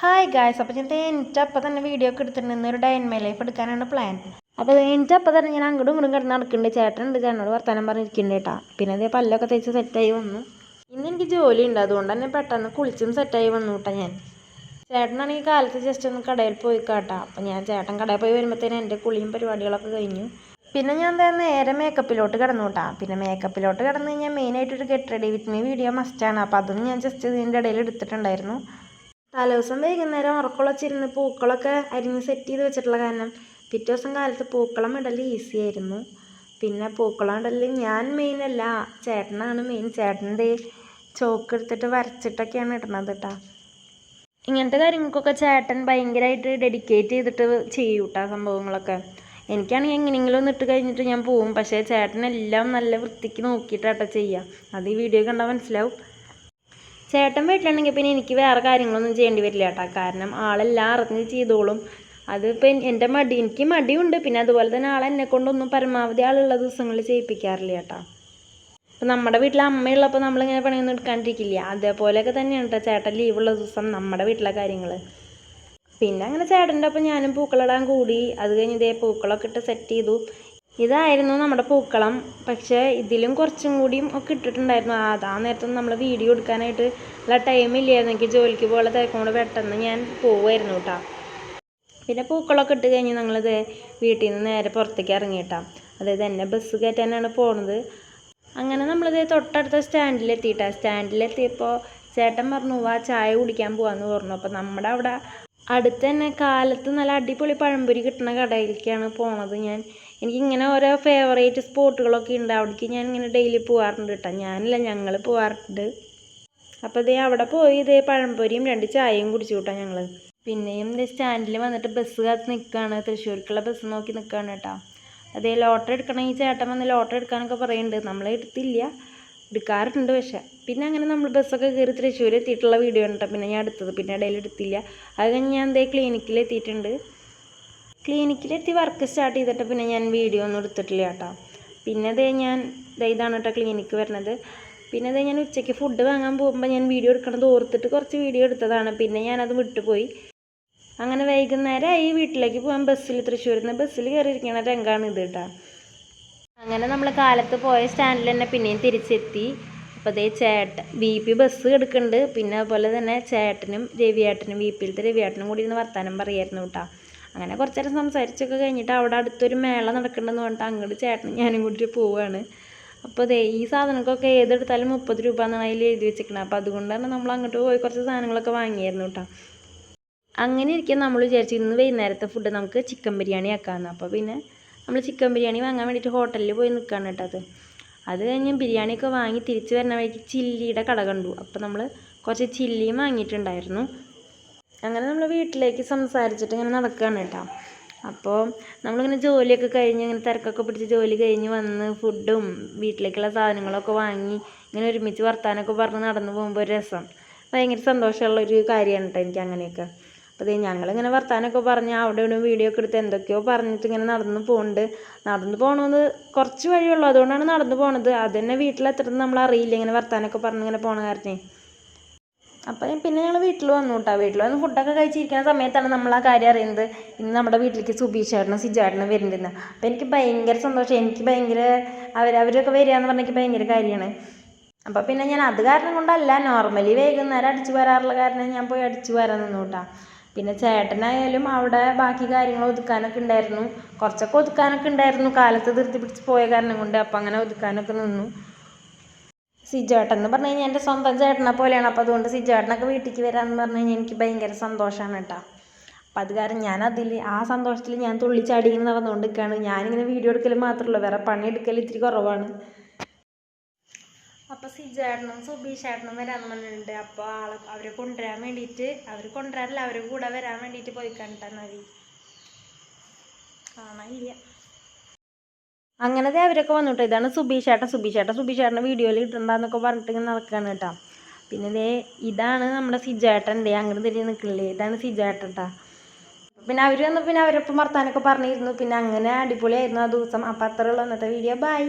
Hi guys അപ്പോൾ ഞാൻ എനിക്ക് അപ്പം തന്നെ വീഡിയോ ഒക്കെ എടുത്തിട്ടുണ്ട്. ഒരു ഡൈൻ മൈ ലൈഫ് എടുക്കാനാണ് പ്ലാൻ അപ്പോൾ എനിക്ക് അപ്പം തന്നെ ഞാൻ അങ്ങോട്ടും ഇങ്ങോട്ടും കിടന്ന് നടക്കുന്നുണ്ട്. ചേട്ടനുണ്ട് ചേട്ടനോട് വർത്തമാനം പറഞ്ഞിരിക്കുന്നുണ്ട് കേട്ടാ. പിന്നെ അതേ പല്ലൊക്കെ തേച്ച് സെറ്റായി വന്നു. ഇന്ന് എനിക്ക് ജോലി ഉണ്ട്. അതുകൊണ്ട് തന്നെ പെട്ടെന്ന് കുളിച്ചും സെറ്റായി വന്നു കേട്ടോ ഞാൻ. ചേട്ടനാണെങ്കിൽ കാലത്ത് ജസ്റ്റ് ഒന്ന് കടയിൽ പോയി കേട്ടോ. അപ്പം ഞാൻ ചേട്ടൻ കടയിൽ പോയി വരുമ്പോഴത്തേനും എന്റെ കുളിയും പരിപാടികളൊക്കെ കഴിഞ്ഞു. പിന്നെ ഞാൻ എന്താ നേരെ മേക്കപ്പിലോട്ട് കിടന്നു കേട്ടാ. പിന്നെ മേക്കപ്പിലോട്ട് കിടന്നു കഴിഞ്ഞാൽ മെയിനായിട്ടൊരു get ready with me video മസ്റ്റാണ് അപ്പോൾ അതും ഞാൻ ജസ്റ്റ് ഇതിന്റെ ഇടയിൽ എടുത്തിട്ടുണ്ടായിരുന്നു. തലേദിവസം വൈകുന്നേരം ഉറക്കുളച്ചിരുന്ന് പൂക്കളൊക്കെ അരിഞ്ഞ് സെറ്റ് ചെയ്ത് വെച്ചിട്ടുള്ള കാരണം പിറ്റേ ദിവസം കാലത്ത് പൂക്കളം ഇടൽ ഈസി ആയിരുന്നു. പിന്നെ പൂക്കളം ഇടൽ ഞാൻ മെയിൻ അല്ല ചേട്ടനാണ് മെയിൻ ചേട്ടന്റെ ചോക്ക് എടുത്തിട്ട് വരച്ചിട്ടൊക്കെയാണ് ഇടുന്നത് കേട്ടോ ഇങ്ങനത്തെ കാര്യങ്ങൾക്കൊക്കെ ചേട്ടൻ ഭയങ്കരമായിട്ട് ഡെഡിക്കേറ്റ് ചെയ്തിട്ട് ചെയ്യും കേട്ടോ സംഭവങ്ങളൊക്കെ. എനിക്കാണെങ്കിൽ എങ്ങനെയെങ്കിലും ഒന്ന് ഇട്ട് കഴിഞ്ഞിട്ട് ഞാൻ പോവും. പക്ഷേ ചേട്ടനെല്ലാം നല്ല വൃത്തിക്ക് നോക്കിയിട്ടാട്ടോ ചെയ്യുക അത് ഈ വീഡിയോ കണ്ടാൽ മനസ്സിലാവും. ചേട്ടൻ വീട്ടിലുണ്ടെങ്കിൽ പിന്നെ എനിക്ക് വേറെ കാര്യങ്ങളൊന്നും ചെയ്യേണ്ടി വരില്ല കേട്ടോ. കാരണം ആളെല്ലാം അറിഞ്ഞ് ചെയ്തോളും. അതിപ്പോൾ എന്റെ മടി എനിക്ക് മടിയുണ്ട്. പിന്നെ അതുപോലെ തന്നെ ആളെന്നെ കൊണ്ടൊന്നും പരമാവധി ആളുള്ള ദിവസങ്ങളിൽ ചെയ്യിപ്പിക്കാറില്ല കേട്ടോ. ഇപ്പം നമ്മുടെ വീട്ടിൽ അമ്മയുള്ളപ്പോൾ നമ്മളിങ്ങനെ പണിയൊന്നും എടുക്കാണ്ടിരിക്കില്ല? അതേപോലെയൊക്കെ തന്നെയാണ് കേട്ടോ ചേട്ടൻ ലീവുള്ള ദിവസം നമ്മുടെ വീട്ടിലെ കാര്യങ്ങൾ. പിന്നെ അങ്ങനെ ചേട്ടന്റെ ഒപ്പം ഞാനും പൂക്കളിടാൻ കൂടി. അത് കഴിഞ്ഞ് ഇതേ പൂക്കളൊക്കെ ഇട്ട് സെറ്റ് ചെയ്തു. ഇതായിരുന്നു നമ്മുടെ പൂക്കളം. പക്ഷേ ഇതിലും കുറച്ചും കൂടിയും ഒക്കെ ഇട്ടിട്ടുണ്ടായിരുന്നു. അതാ നേരത്തൊന്നും നമ്മൾ വീഡിയോ എടുക്കാനായിട്ട് ഉള്ള ടൈം ഇല്ലായിരുന്നു. എനിക്ക് ജോലിക്ക് പോലെ തിരക്കൊണ്ട് പെട്ടെന്ന് ഞാൻ പോവുമായിരുന്നു കേട്ടോ പിന്നെ പൂക്കളൊക്കെ ഇട്ട് കഴിഞ്ഞ് ഞങ്ങളിത് വീട്ടിൽ നിന്ന് നേരെ പുറത്തേക്ക് ഇറങ്ങിയിട്ടാ. അതായത് എന്നെ ബസ് കയറ്റാനാണ് പോണത്. അങ്ങനെ നമ്മളിത് തൊട്ടടുത്ത സ്റ്റാൻഡിലെത്തിയിട്ടാണ് സ്റ്റാൻഡിലെത്തിയപ്പോൾ ചേട്ടൻ പറഞ്ഞു വാ ചായ കുടിക്കാൻ പോവാന്ന് പറഞ്ഞു. അപ്പോൾ നമ്മുടെ അവിടെ അടുത്ത് തന്നെ കാലത്ത് നല്ല അടിപൊളി പഴംപൊരി കിട്ടുന്ന കടയിലേക്കാണ് പോണത് ഞാൻ. എനിക്കിങ്ങനെ ഓരോ ഫേവറേറ്റ് സ്പോട്ടുകളൊക്കെ ഉണ്ട്. അവിടേക്ക് ഞാൻ ഇങ്ങനെ ഡെയിലി പോവാറുണ്ട് കേട്ടോ ഞാനല്ല ഞങ്ങൾ പോവാറുണ്ട്. അപ്പോൾ ഇതേ അവിടെ പോയി ഇതേ പഴംപൊരിയും രണ്ട് ചായയും കുടിച്ചു കേട്ടോ ഞങ്ങൾ പിന്നെയും ഇതേ സ്റ്റാൻഡിൽ വന്നിട്ട് ബസ് കാത്ത് നിൽക്കുകയാണ് തൃശ്ശൂർക്കുള്ള ബസ് നോക്കി നിൽക്കുകയാണ് കേട്ടോ അതേ ലോട്ടറി എടുക്കണം ഈ ചേട്ടൻ വന്ന് ലോട്ടറി എടുക്കാനൊക്കെ പറയുന്നുണ്ട് നമ്മളെ എടുത്തില്ല. എടുക്കാറുണ്ട് പക്ഷേ. പിന്നെ അങ്ങനെ നമ്മൾ ബസ്സൊക്കെ കയറി തൃശ്ശൂർ എത്തിയിട്ടുള്ള വീഡിയോ ഉണ്ട് പിന്നെ ഞാൻ എടുത്തത്. പിന്നെ ഇടയിൽ എടുത്തില്ല. അത് കഴിഞ്ഞ് ഞാൻ എന്തേ ക്ലിനിക്കിൽ എത്തിയിട്ടുണ്ട്. ക്ലിനിക്കിലെത്തി വർക്ക് സ്റ്റാർട്ട് ചെയ്തിട്ട് പിന്നെ ഞാൻ വീഡിയോ ഒന്നും എടുത്തിട്ടില്ല കേട്ടോ പിന്നെ അതേ ഞാൻ ഇതാണ് കേട്ടോ ക്ലിനിക്ക് വരുന്നത്. പിന്നെ അതേ ഞാൻ ഉച്ചയ്ക്ക് ഫുഡ് വാങ്ങാൻ പോകുമ്പോൾ ഞാൻ വീഡിയോ എടുക്കണത് ഓർത്തിട്ട് കുറച്ച് വീഡിയോ എടുത്തതാണ്. പിന്നെ ഞാനത് വിട്ടുപോയി. അങ്ങനെ വൈകുന്നേരമായി വീട്ടിലേക്ക് പോകാൻ ബസ്സിൽ തൃശ്ശൂരിൽ നിന്ന് ബസ്സിൽ കയറിയിരിക്കണ രംഗമാണ് ഇത് കേട്ടോ അങ്ങനെ നമ്മൾ കാലത്ത് പോയ സ്റ്റാൻഡിൽ തന്നെ പിന്നെയും തിരിച്ചെത്തി. അപ്പോൾ അതേ ചേട്ടൻ വി പി ബസ് എടുക്കുന്നുണ്ട്. പിന്നെ അതുപോലെ തന്നെ ചേട്ടനും രവിയേട്ടനും വി പിയിലത്തെ രവിയേട്ടനും കൂടി ഇരുന്ന് വർത്തമാനം പറയായിരുന്നു കേട്ടോ. അങ്ങനെ കുറച്ച് നേരം സംസാരിച്ചൊക്കെ കഴിഞ്ഞിട്ട് അവിടെ അടുത്തൊരു മേള നടക്കണ്ടെന്ന് പറഞ്ഞിട്ട് അങ്ങോട്ട് ചേട്ടനും ഞാനും കൂടി പോവുകയാണ് അപ്പോൾ ദേ ഈ സാധനങ്ങൾക്കൊക്കെ ഏതെടുത്താലും മുപ്പത് രൂപ എന്നാണ് അതിൽ എഴുതി വെച്ചിരിക്കുന്നത്. അപ്പോൾ അതുകൊണ്ടാണ് നമ്മൾ അങ്ങോട്ട് പോയി കുറച്ച് സാധനങ്ങളൊക്കെ വാങ്ങിയായിരുന്നു കേട്ടോ. അങ്ങനെ ഇരിക്കാൻ നമ്മൾ വിചാരിച്ചു ഇന്ന് വൈകുന്നേരത്തെ ഫുഡ് നമുക്ക് ചിക്കൻ ബിരിയാണി ആക്കാമെന്ന്. അപ്പോൾ പിന്നെ നമ്മൾ ചിക്കൻ ബിരിയാണി വാങ്ങാൻ വേണ്ടിയിട്ട് ഹോട്ടലിൽ പോയി നിൽക്കുകയാണ് കേട്ടോ അത്. അത് കഴിഞ്ഞ് ബിരിയാണിയൊക്കെ വാങ്ങി തിരിച്ച് വരുന്ന വഴിക്ക് ചില്ലിയുടെ കട കണ്ടു. അപ്പോൾ നമ്മൾ കുറച്ച് ചില്ലിയും വാങ്ങിയിട്ടുണ്ടായിരുന്നു. അങ്ങനെ നമ്മൾ വീട്ടിലേക്ക് സംസാരിച്ചിട്ട് ഇങ്ങനെ നടക്കുകയാണ് കേട്ടോ. അപ്പോൾ നമ്മളിങ്ങനെ ജോലിയൊക്കെ കഴിഞ്ഞ് ഇങ്ങനെ തിരക്കൊക്കെ പിടിച്ച് ജോലി കഴിഞ്ഞ് വന്ന് ഫുഡും വീട്ടിലേക്കുള്ള സാധനങ്ങളൊക്കെ വാങ്ങി ഇങ്ങനെ ഒരുമിച്ച് വർത്താനൊക്കെ പറഞ്ഞ് നടന്നു പോകുമ്പോൾ ഒരു രസം. ഭയങ്കര സന്തോഷമുള്ള ഒരു കാര്യമാണ് കേട്ടോ എനിക്ക് അങ്ങനെയൊക്കെ. അപ്പോൾ ഞങ്ങളിങ്ങനെ വർത്താനമൊക്കെ പറഞ്ഞ് അവിടെ ഇവിടെ വീഡിയോ ഒക്കെ എടുത്ത് എന്തൊക്കെയോ പറഞ്ഞിട്ട് ഇങ്ങനെ നടന്ന് പോകുന്നുണ്ട് നടന്ന് പോകണമെന്ന് കുറച്ച് വഴിയുള്ളൂ. അതുകൊണ്ടാണ് നടന്നു പോണത്. അത് തന്നെ വീട്ടിലെത്തുന്നത് നമ്മൾ അറിയില്ല. ഇങ്ങനെ വർത്താനമൊക്കെ പറഞ്ഞ് ഇങ്ങനെ പോണ കാരണേ. അപ്പം പിന്നെ ഞങ്ങൾ വീട്ടിൽ വന്നു കേട്ടോ വീട്ടിൽ വന്ന് ഫുഡൊക്കെ കഴിച്ചിരിക്കുന്ന സമയത്താണ് നമ്മൾ ആ കാര്യം അറിയുന്നത്. ഇന്ന് നമ്മുടെ വീട്ടിലേക്ക് സുബീഷ് ചേട്ടനും സിജാട്ടനും വരുന്നുണ്ടെന്ന് അപ്പം എനിക്ക് ഭയങ്കര സന്തോഷം. എനിക്ക് ഭയങ്കര അവർ അവരൊക്കെ വരിക എന്ന് പറഞ്ഞാൽ എനിക്ക് ഭയങ്കര കാര്യമാണ്. അപ്പോൾ പിന്നെ ഞാൻ അത് കാരണം കൊണ്ടല്ല. നോർമലി വൈകുന്നേരം അടിച്ചു വരാറുള്ള കാരണം ഞാൻ പോയി അടിച്ചു വരാൻ നിന്നു കേട്ടോ പിന്നെ ചേട്ടനായാലും അവിടെ ബാക്കി കാര്യങ്ങൾ ഒതുക്കാനൊക്കെ ഉണ്ടായിരുന്നു. കുറച്ചൊക്കെ ഒതുക്കാനൊക്കെ ഉണ്ടായിരുന്നു. കാലത്ത് ധൃതി പിടിച്ച് പോയ കാരണം കൊണ്ട് അപ്പം അങ്ങനെ ഒതുക്കാനൊക്കെ നിന്നു. സിജേട്ടൻ എന്ന് പറഞ്ഞു കഴിഞ്ഞാൽ എന്റെ സ്വന്തം ചേട്ടനെ പോലെയാണ്. അപ്പോൾ അതുകൊണ്ട് സിജേട്ടനൊക്കെ വീട്ടിലേക്ക് വരാമെന്ന് പറഞ്ഞു കഴിഞ്ഞാൽ എനിക്ക് ഭയങ്കര സന്തോഷമാണ് കേട്ടോ. അപ്പം അത് കാരണം ഞാൻ അതിൽ ആ സന്തോഷത്തിൽ ഞാൻ തുള്ളിച്ചാടി ഇങ്ങനെ നടന്നുകൊണ്ടിരിക്കുകയാണ്. ഞാനിങ്ങനെ വീഡിയോ എടുക്കൽ മാത്രമല്ല വേറെ പണി എടുക്കൽ ഇത്തിരി കുറവാണ്. അപ്പോൾ സിജേട്ടനും സുബീഷേട്ടനും വരാൻ പറഞ്ഞിട്ടുണ്ട് അപ്പോൾ ആളെ അവരെ കൊണ്ടുവരാൻ വേണ്ടിയിട്ട് അവർ കൊണ്ടുവരാറില്ല അവർ കൂടെ വരാൻ വേണ്ടിയിട്ട് പോയി കണ്ടാൽ മതി കാണാനില്ല. അങ്ങനത്തെ അവരൊക്കെ വന്നിട്ട്. ഇതാണ് സുബീഷേട്ടൻ. സുബീഷേട്ടൻ സുബീഷേട്ടന്റെ വീഡിയോയിൽ ഇട്ടുണ്ടെന്നൊക്കെ പറഞ്ഞിട്ട് ഇങ്ങനെ നടക്കുകയാണ് കേട്ടോ. പിന്നെ ഇതേ ഇതാണ് നമ്മുടെ സിജേട്ടന്റെ അങ്ങനെ തിരിഞ്ഞ് നിൽക്കില്ലേ ഇതാണ് സിജേട്ടൻ കേട്ടോ പിന്നെ അവർ വന്നു പിന്നെ അവരൊപ്പം വർത്താനൊക്കെ പറഞ്ഞിരുന്നു. പിന്നെ അങ്ങനെ അടിപൊളിയായിരുന്നു ആ ദിവസം. അപ്പം അത്രയുള്ള അന്നത്തെ വീഡിയോ ബൈ